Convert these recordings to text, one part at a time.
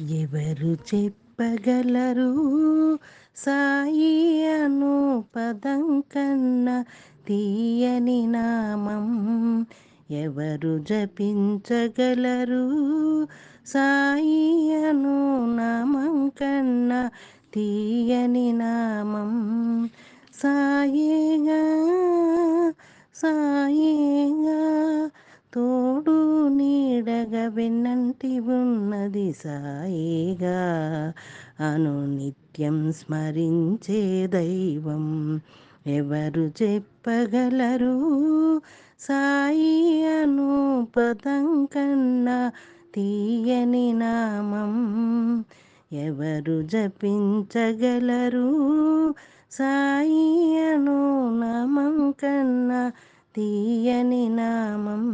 ఎవరు చెప్పగలరు? సాయి అను పదం కన్నా తీయని నామం ఎవరు జపించగలరు? సాయి అను నామం కన్నా తీయని నామం సాయేగా సాయేగా. తోడు నీడగ వెన్నంటి ఉన్నది సాయిగా. అను నిత్యం స్మరించే దైవం ఎవరు చెప్పగలరు? సాయి అను పదం కన్నా తీయని నామం ఎవరు జపించగలరు? సాయి అను నామం కన్నా తీయని నామం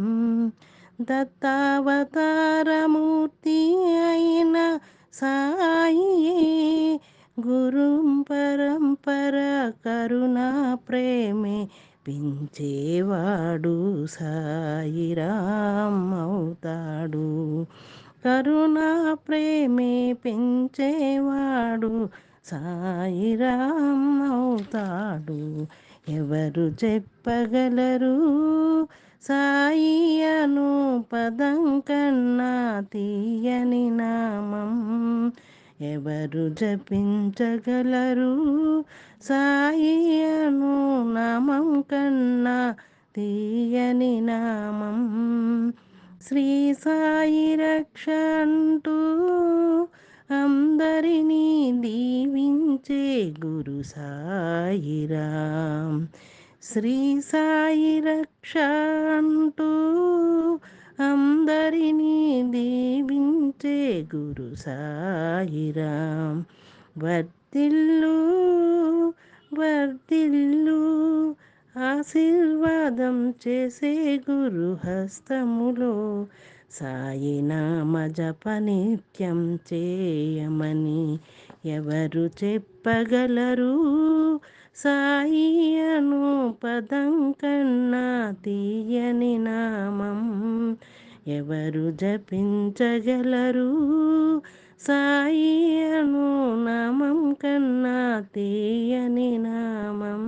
దత్తావతారమూర్తి అయిన సాయి గురు పరంపర కరుణా ప్రేమే పించేవాడు సాయిరాం అవుతాడు. కరుణా ప్రేమే పెంచేవాడు సాయిరామ్ అవుతాడు. ఎవరు చెప్పగలరు? సాయి అను పదం కన్నా తీయని నామం. ఎవరు జపించగలరు? సాయి అను నామం కన్నా తీయని నామం. శ్రీ సాయి రక్ష అంటూ అందరినీ దీవించే గురు సాయిరాం శ్రీ సాయి రక్ష అంటూ అందరినీ దీవించే గురు సాయిరాం వర్తిల్లు వర్తిల్లు ఆశీర్వాదం చేసే గురు హస్తములో సాయి నామ జప నిత్యం చేయమని ఎవరు చెప్పగలరు? సాయి అను పదం కన్నా తీయని నామం ఎవరు జపించగలరు? సాయి అను నామం కన్నా తీయని నామం